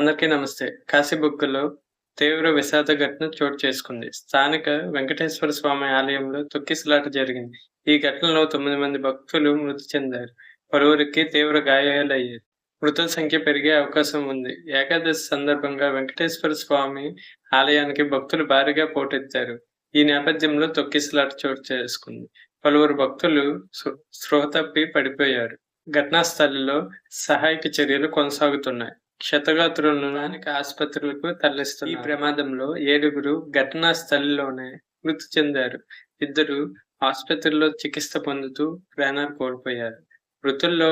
అందరికీ నమస్తే. కాశీబుక్కులో తీవ్ర విషాద ఘటన చోటు చేసుకుంది. స్థానిక వెంకటేశ్వర స్వామి ఆలయంలో తొక్కిసలాట జరిగింది. ఈ ఘటనలో తొమ్మిది మంది భక్తులు మృతి చెందారు. పలువురికి తీవ్ర గాయాలయ్యాయి మృతుల సంఖ్య పెరిగే అవకాశం ఉంది. ఏకాదశి సందర్భంగా వెంకటేశ్వర స్వామి ఆలయానికి భక్తులు భారీగా పోటెత్తారు. ఈ నేపథ్యంలో తొక్కిసలాట చోటు చేసుకుంది. పలువురు భక్తులు స్పృహ తప్పి పడిపోయారు. ఘటనా స్థలిలో సహాయక చర్యలు కొనసాగుతున్నాయి. క్షతగాత్రులను ఆసుపత్రులకు తరలిస్తున్నారు. ఈ ప్రమాదంలో ఏడుగురు ఘటనా స్థలిలోనే మృతి చెందారు. ఇద్దరు ఆసుపత్రిలో చికిత్స పొందుతూ ప్రాణాలు కోల్పోయారు. మృతుల్లో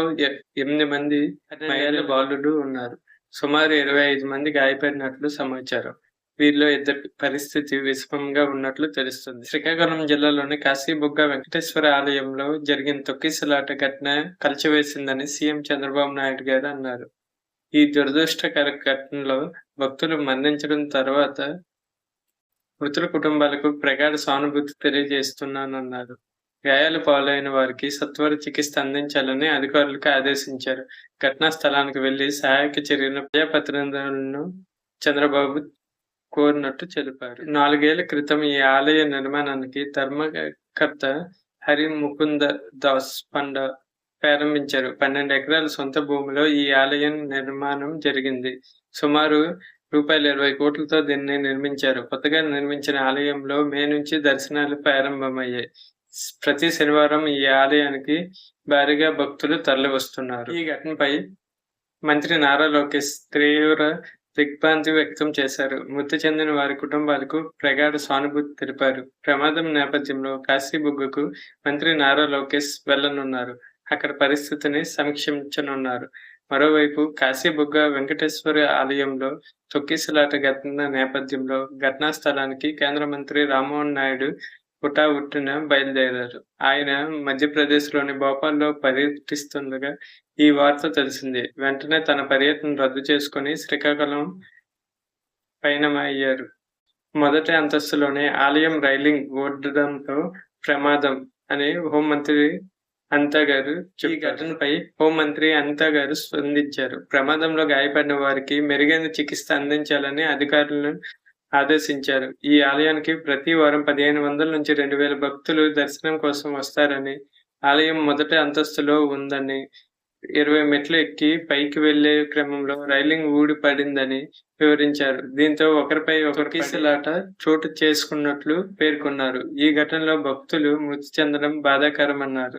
ఎనిమిది మంది మహిళల బాలుడు ఉన్నారు. సుమారు ఇరవై ఐదు మంది గాయపడినట్లు సమాచారం. వీరిలో ఇద్దరి పరిస్థితి విషమంగా ఉన్నట్లు తెలుస్తుంది. శ్రీకాకుళం జిల్లాలోని కాశీబుగ్గ వెంకటేశ్వర ఆలయంలో జరిగిన తొక్కిసలాట ఘటన కలిచివేసిందని సీఎం చంద్రబాబు నాయుడు గారు అన్నారు. ఈ దురదృష్టకర ఘటనలో భక్తులు మరణించడం తర్వాత మృతుల కుటుంబాలకు ప్రగాఢ సానుభూతి తెలియజేస్తున్నానన్నారు. గాయాలు పాలైన వారికి సత్వర చికిత్స అందించాలని అధికారులకు ఆదేశించారు. ఘటనా స్థలానికి వెళ్ళి సహాయక చర్యలను ప్రజాప్రతినిధులను చంద్రబాబు కోరినట్టు తెలిపారు. నాలుగేళ్ళ క్రితం ఈ ఆలయ నిర్మాణానికి ధర్మకర్త హరి ముకుంద దాస్ పండ ప్రారంభించారు. పన్నెండు ఎకరాల సొంత భూమిలో ఈ ఆలయం నిర్మాణం జరిగింది. సుమారు రూపాయలు ఇరవై కోట్లతో దీన్ని నిర్మించారు. కొత్తగా నిర్మించిన ఆలయంలో మే నుంచి దర్శనాలు ప్రారంభమయ్యాయి. ప్రతి శనివారం ఈ ఆలయానికి భారీగా భక్తులు తరలి వస్తున్నారు ఈ ఘటనపై మంత్రి నారా లోకేష్ తీవ్ర దిగ్భ్రాంతి వ్యక్తం చేశారు. మృతి చెందిన వారి కుటుంబాలకు ప్రగాఢ సానుభూతి తెలిపారు. ప్రమాదం నేపథ్యంలో కాశీబుగ్గకు మంత్రి నారా లోకేష్ వెళ్ళనున్నారు అక్కడ పరిస్థితిని సమీక్షించనున్నారు. మరోవైపు కాశీబుగ్గ వెంకటేశ్వర ఆలయంలో తొక్కిసలాట ఘటన నేపథ్యంలో ఘటనా స్థలానికి కేంద్ర మంత్రి రామ్మోహన్ నాయుడు హుటాహుటిన బయలుదేరారు. ఆయన మధ్యప్రదేశ్లోని భోపాల్లో పర్యటిస్తుండగా ఈ వార్త తెలిసింది. వెంటనే తన పర్యటన రద్దు చేసుకుని శ్రీకాకుళం పయనమయ్యారు. మొదటి అంతస్తులోనే ఆలయం రైలింగ్ ఓడడంతో ప్రమాదం అని హోంమంత్రి అనితా గారు ఈ ఘటనపై హోంమంత్రి అనితా గారు స్పందించారు. ప్రమాదంలో గాయపడిన వారికి మెరుగైన చికిత్స అందించాలని అధికారులను ఆదేశించారు. ఈ ఆలయానికి ప్రతి వారం పదిహేను వందల నుంచి రెండు వేల భక్తులు దర్శనం కోసం వస్తారని ఆలయం మొదటి అంతస్తులో ఉందని ఇరవై మెట్లు ఎక్కి పైకి వెళ్ళే క్రమంలో రైలింగ్ ఊడి పడిందని వివరించారు. దీంతో ఒకరిపై ఒకరికి సిలాట చోటు చేసుకున్నట్లు పేర్కొన్నారు. ఈ ఘటనలో భక్తులు మృతి చెందడం బాధాకరమన్నారు.